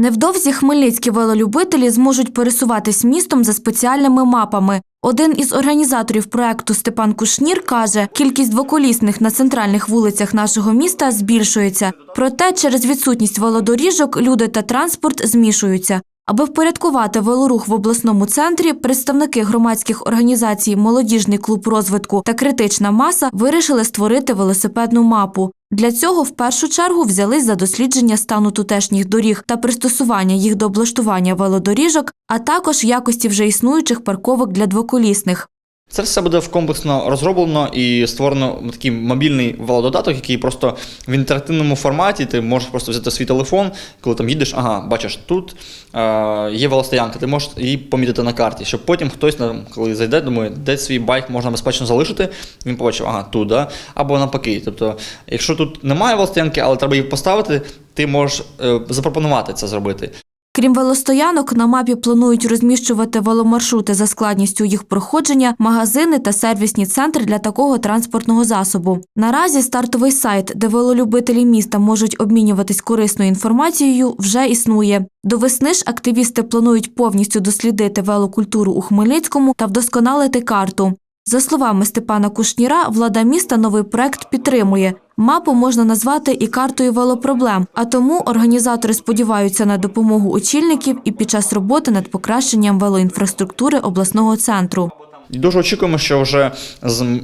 Невдовзі хмельницькі велолюбителі зможуть пересуватись містом за спеціальними мапами. Один із організаторів проекту Степан Кушнір каже, кількість двоколісних на центральних вулицях нашого міста збільшується. Проте через відсутність велодоріжок люди та транспорт змішуються. Аби впорядкувати велорух в обласному центрі, представники громадських організацій Молодіжний клуб розвитку та критична маса вирішили створити велосипедну мапу. Для цього в першу чергу взялись за дослідження стану тутешніх доріг та пристосування їх до облаштування велодоріжок, а також якості вже існуючих парковок для двоколісних. Це все буде комплексно розроблено і створено такий мобільний велододаток, який просто в інтерактивному форматі ти можеш просто взяти свій телефон, коли там їдеш, ага, бачиш, тут е, є велостоянка, ти можеш її помітити на карті, щоб потім хтось, коли зайде, думає, де свій байк можна безпечно залишити, він побачив, ага, тут, да? або навпаки. Тобто, якщо тут немає велостоянки, але треба її поставити, ти можеш е, запропонувати це зробити. Крім велостоянок, на мапі планують розміщувати веломаршрути за складністю їх проходження, магазини та сервісні центри для такого транспортного засобу. Наразі стартовий сайт, де велолюбителі міста можуть обмінюватись корисною інформацією, вже існує. До весни ж активісти планують повністю дослідити велокультуру у Хмельницькому та вдосконалити карту. За словами Степана Кушніра, влада міста новий проект підтримує. Мапу можна назвати і картою велопроблем, а тому організатори сподіваються на допомогу очільників і під час роботи над покращенням велоінфраструктури обласного центру. Дуже очікуємо, що вже з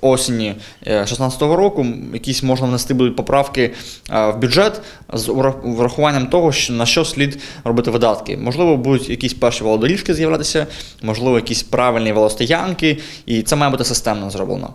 осені 2016 року якісь можна внести будуть поправки е, в бюджет з ура- врахуванням того, на що слід робити видатки. Можливо, будуть якісь перші велодоріжки з'являтися, можливо, якісь правильні велостоянки, і це має бути системно зроблено.